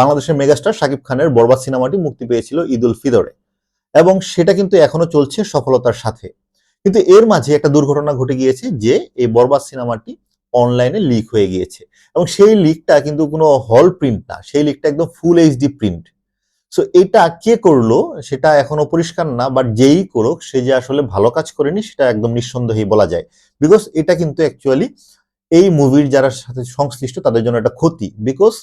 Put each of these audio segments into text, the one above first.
বাংলাদেশের মেগাস্টার শাকিব খানের বরবাদ সিনেমাটি মুক্তি পেয়েছিল ঈদ উল ফিতরে। এবং সেটা কিন্তু এখনও চলছে সফলতার সাথে। কিন্তু এর মাঝে একটা দুর্ঘটনা ঘটে গিয়েছে যে এই বরবাদ সিনেমাটি অনলাইনে লিক হয়ে গিয়েছে। এবং সেই লিকটা কিন্তু কোনো হল প্রিন্ট না, সেই লিকটা একদম ফুল এইচডি প্রিন্ট। সো এটা কে করল সেটা এখনও পরিষ্কার না, বাট যেই করুক, সে যে আসলে ভালো কাজ করেনি সেটা একদম নিঃসন্দেহেই বলা যায়। বিকজ এটা কিন্তু অ্যাকচুয়ালি এই মুভির যারা সাথে সংশ্লিষ্ট তাদের জন্য একটা ক্ষতি। বিকজ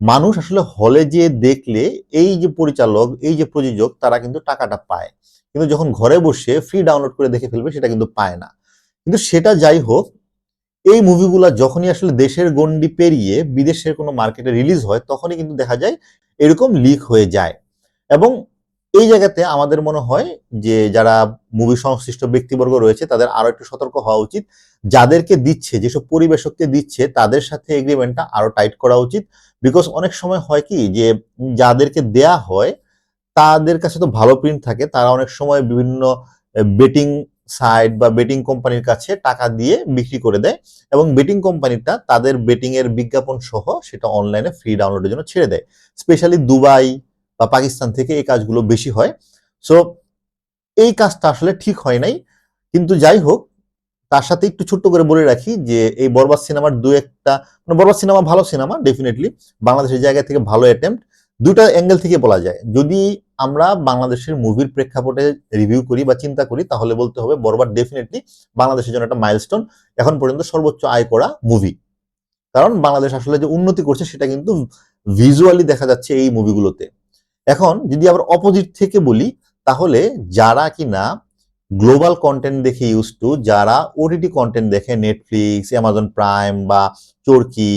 মানুষ আসলে হলে যে দেখলে এই যে পরিচালক, এই যে প্রযোজক, তারা কিন্তু টাকাটা পায়। কিন্তু যখন ঘরে বসে ফ্রি ডাউনলোড করে দেখে ফেলবে, সেটা কিন্তু পায় না। কিন্তু সেটা যাই হোক, এই মুভিগুলা যখনই আসলে দেশের গণ্ডি পেরিয়ে বিদেশের কোনো মার্কেটে রিলিজ হয়, তখনই কিন্তু দেখা যায় এরকম লিক হয়ে যায়। এবং এই জায়গাতে আমাদের মনে হয় যে যারা মুভি সংশ্লিষ্ট ব্যক্তিবর্গ রয়েছে, তাদের আরও একটু সতর্ক হওয়া উচিত। যাদেরকে দিচ্ছে, যেসব পরিবেশককে দিচ্ছে, তাদের সাথে এগ্রিমেন্টটা আরও টাইট করা উচিত। বিকজ অনেক সময় হয় কি যে যাদেরকে দেয়া হয়, তাদের কাছে তো ভালো প্রিন্ট থাকে। তারা অনেক সময় বিভিন্ন বেটিং সাইট বা বেটিং কোম্পানির কাছে টাকা দিয়ে বিক্রি করে দেয় এবং বেটিং কোম্পানিটা তাদের বেটিং এর বিজ্ঞাপন সহ সেটা অনলাইনে ফ্রি ডাউনলোডের জন্য ছেড়ে দেয়। স্পেশালি দুবাই বা পাকিস্তান থেকে এই কাজগুলো বেশি হয়। সো এই কাজটা আসলে ঠিক হয় নাই। কিন্তু যাই হোক, তার সাথে একটু ছোট্ট করে বলে রাখি যে, এই বরবাদ সিনেমার দু একটা মানে বরবাদ সিনেমা ভালো সিনেমা ডেফিনেটলি বাংলাদেশের জায়গা থেকে ভালো অ্যাটেম্প দুটা অ্যাঙ্গেল থেকে বলা যায়। যদি আমরা বাংলাদেশের মুভির প্রেক্ষাপটে রিভিউ করি বা চিন্তা করি, তাহলে বলতে হবে বরবাদ ডেফিনেটলি বাংলাদেশের জন্য একটা মাইলস্টোন এখন পর্যন্ত সর্বোচ্চ আয় করা মুভি কারণ বাংলাদেশ আসলে যে উন্নতি করছে, সেটা কিন্তু ভিজুয়ালি দেখা যাচ্ছে এই মুভিগুলোতে এখন যদি আবার অপোজিট থেকে বলি, তাহলে যারা কিনা গ্লোবাল কন্টেন্ট দেখে ইউজ টু যারা ওটিটি কন্টেন্ট দেখে নেটফ্লিক্স অ্যামাজন প্রাইম বা চরকি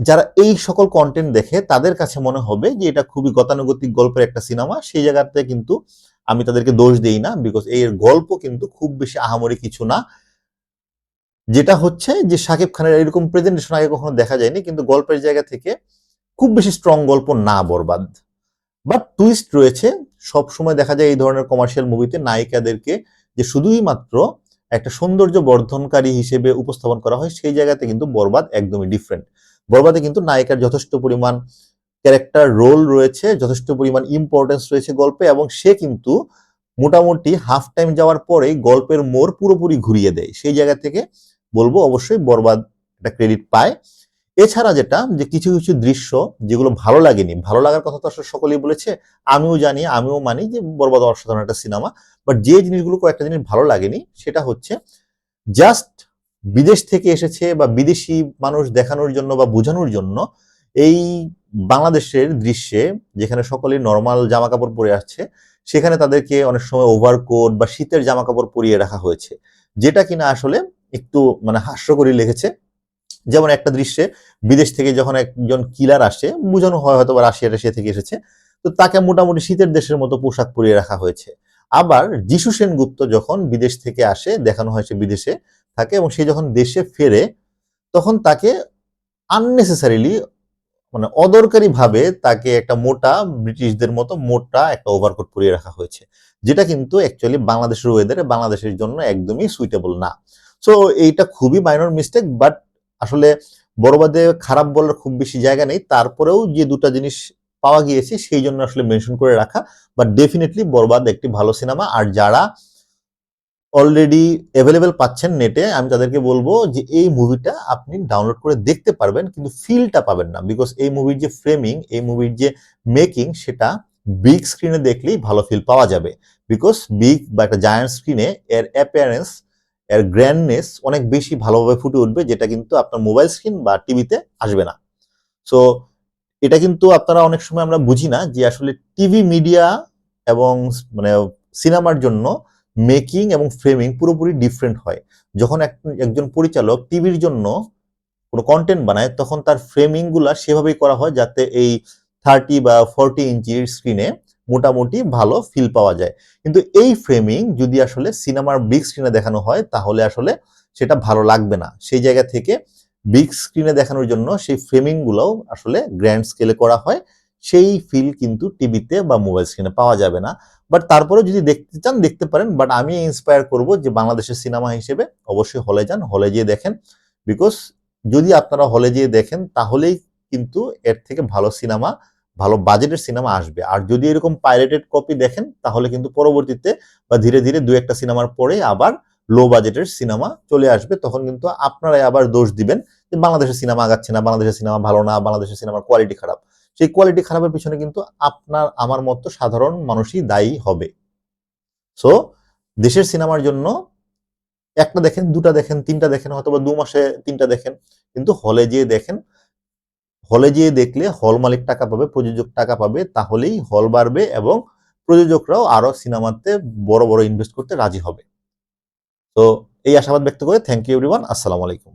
যারা এই সকল কন্টেন্ট দেখে, তাদের কাছে মনে হবে যে এটা খুবই গতানুগতিক গল্পের একটা সিনেমা সেই জায়গাতে কিন্তু আমি তাদেরকে দোষ দেই না বিকজ এর গল্প কিন্তু খুব বেশি আহামরি কিছু না। যেটা হচ্ছে যে শাকিব খানের এরকম প্রেজেন্টেশন আগে কখনো দেখা যায়নি, কিন্তু গল্পের জায়গা থেকে খুব বেশি স্ট্রং গল্প না বরবাদ। বাট টুইস্ট রয়েছে। সব সময় দেখা যায় এই ধরনের কমার্শিয়াল মুভিতে নায়িকাদেরকে যে শুধুই মাত্র একটা সৌন্দর্য বর্ধনকারী হিসেবে উপস্থাপন করা হয়, সেই জায়গাতে কিন্তু বরবাদ একদমই ডিফারেন্ট বরবাদে কিন্তু নায়িকার যথেষ্ট পরিমাণ ক্যারেক্টার রোল রয়েছে, যথেষ্ট পরিমাণ ইম্পর্টেন্স রয়েছে গল্পে এবং সে কিন্তু মোটামুটি হাফ টাইম যাওয়ার পরেই গল্পের মোড় পুরোপুরি ঘুরিয়ে দেয়। সেই জায়গা থেকে বলব অবশ্যই বরবাদ একটা ক্রেডিট পায়। এছাড়া যেটা, যে কিছু কিছু দৃশ্য যেগুলো ভালো লাগেনি, ভালো লাগার কথা তো আসলে সকলেই বলেছে, আমিও জানি, আমিও মানি যে বরবাদ অসাধারণ একটা সিনেমা বাট যে জিনিসগুলো কয়েকটা জিনিস ভালো লাগেনি, সেটা হচ্ছে জাস্ট বিদেশ থেকে এসেছে বা বিদেশি মানুষ দেখানোর জন্য বা বোঝানোর জন্য এই বাংলাদেশের দৃশ্যে, যেখানে সকলেই নর্মাল জামা কাপড় পরে আসছে, সেখানে তাদেরকে অনেক সময় ওভারকোট বা শীতের জামা কাপড় পরিয়ে রাখা হয়েছে, যেটা কিনা আসলে একটু মানে হাস্যকরী লেগেছে। যেমন একটা দৃশ্যে বিদেশ থেকে যখন একজন কিলার আসে, বোঝানো হয় হয়তো রাশিয়া রাশিয়া থেকে এসেছে, তো তাকে মোটামুটি শীতের দেশের মতো পোশাক পরিয়ে রাখা হয়েছে। আবার যিশু সেনগুপ্ত যখন বিদেশ থেকে আসে, দেখানো হয়েছে বিদেশে থাকে এবং সে যখন দেশে ফেরে, তখন তাকে আননেসেসারিলি মানে অদরকারি ভাবে তাকে একটা মোটা ব্রিটিশদের মতো মোটা একটা ওভারকোট পরিয়ে রাখা হয়েছে, যেটা কিন্তু অ্যাকচুয়ালি বাংলাদেশের ওয়েদারে বাংলাদেশের জন্য একদমই সুইটেবল না। সো এইটা খুবই মাইনর মিস্টেক বাট আসলে বড়বাদে খারাপ বলার খুব বেশি জায়গা নেই, তারপরেও যে দুটা জিনিস পাওয়া গিয়েছে সেই জন্য আসলে মেনশন করে রাখা বাট ডেফিনেটলি বরবাদ একটি ভালো সিনেমা আর যারা অলরেডি অ্যাভেলেবেল পাচ্ছেন নেটে আমি তাদেরকে বলব যে এই মুভিটা আপনি ডাউনলোড করে দেখতে পারবেন, কিন্তু ফিলটা পাবেন না বিকজ এই মুভির যে ফ্রেমিং এই মুভির যে মেকিং সেটা বিগ স্ক্রিনে দেখলেই ভালো ফিল পাওয়া যাবে বিকজ বিগ বা একটা জায়ান্ট স্ক্রিনে এর অ্যাপিয়ারেন্স এর গ্র্যান্ডনেস অনেক বেশি ভালোভাবে ফুটে উঠবে, যেটা কিন্তু আপনার মোবাইল স্ক্রিন বা টিভিতে আসবে না। সো এটা কিন্তু আপনারা অনেক সময় আমরা বুঝি না যে আসলে টিভি মিডিয়া এবং মানে সিনেমার জন্য মেকিং এবং ফ্রেমিং পুরোপুরি ডিফারেন্ট হয়। যখন এক- একজন পরিচালক টিভির জন্য কোনো কন্টেন্ট বানায়, তখন তার ফ্রেমিংগুলা সেভাবেই করা হয় যাতে এই থার্টি বা ফোরটি ইঞ্চির স্ক্রিনে মোটামুটি ভালো ফিল পাওয়া যায়। কিন্তু এই ফ্রেমিং যদি আসলে সিনেমার বিগ স্ক্রিনে দেখানো হয়, তাহলে আসলে সেটা ভালো লাগবে না। সেই জায়গা থেকে বিগ স্ক্রিনে দেখানোর জন্য সেই ফ্রেমিং গুলোও আসলে গ্র্যান্ড স্কেলে করা হয়। সেই ফিল কিন্তু টিভিতে বা মোবাইল স্ক্রিনে পাওয়া যাবে না। বাট তারপরে যদি দেখতে চান, দেখতে পারেন। বাট আমি ইন্সপায়ার করব যে বাংলাদেশের সিনেমা হিসেবে অবশ্যই হলে যান হলে গিয়ে দেখেন। বিকজ যদি আপনারা হলে যেয়ে দেখেন, তাহলেই কিন্তু এর থেকে ভালো সিনেমা ভালো বাজেটের সিনেমা আসবে। আর যদি এরকম পাইরেটেড কপি দেখেন, তাহলে কিন্তু পরবর্তীতে বা ধীরে ধীরে দু একটা সিনেমার পরে আবার লো বাজেটের সিনেমা চলে আসবে। তখন কিন্তু আপনারাই আবার দোষ দিবেন যে বাংলাদেশের সিনেমা আগাচ্ছে না, বাংলাদেশের সিনেমা ভালো না, বাংলাদেশের সিনেমার কোয়ালিটি খারাপ। সেই কোয়ালিটি খারাপের পিছনে কিন্তু আপনার, আমার মতো সাধারণ মানুষই দায়ী হবে। সো দেশের সিনেমার জন্য একটা দেখেন, দুটা দেখেন, তিনটা দেখেন হয়তো বা দু মাসে তিনটা দেখেন। কিন্তু হলে যেয়ে দেখেন হলে যেয়ে দেখলে হল মালিক টাকা পাবে, প্রযোজক টাকা পাবে, তাহলেই হল বাড়বে এবং প্রযোজকরাও আরও সিনেমাতে বড় বড় ইনভেস্ট করতে রাজি হবে। তো এই আশাবাদ ব্যক্ত করে থ্যাংক ইউ এভরিওয়ান আসসালামু আলাইকুম।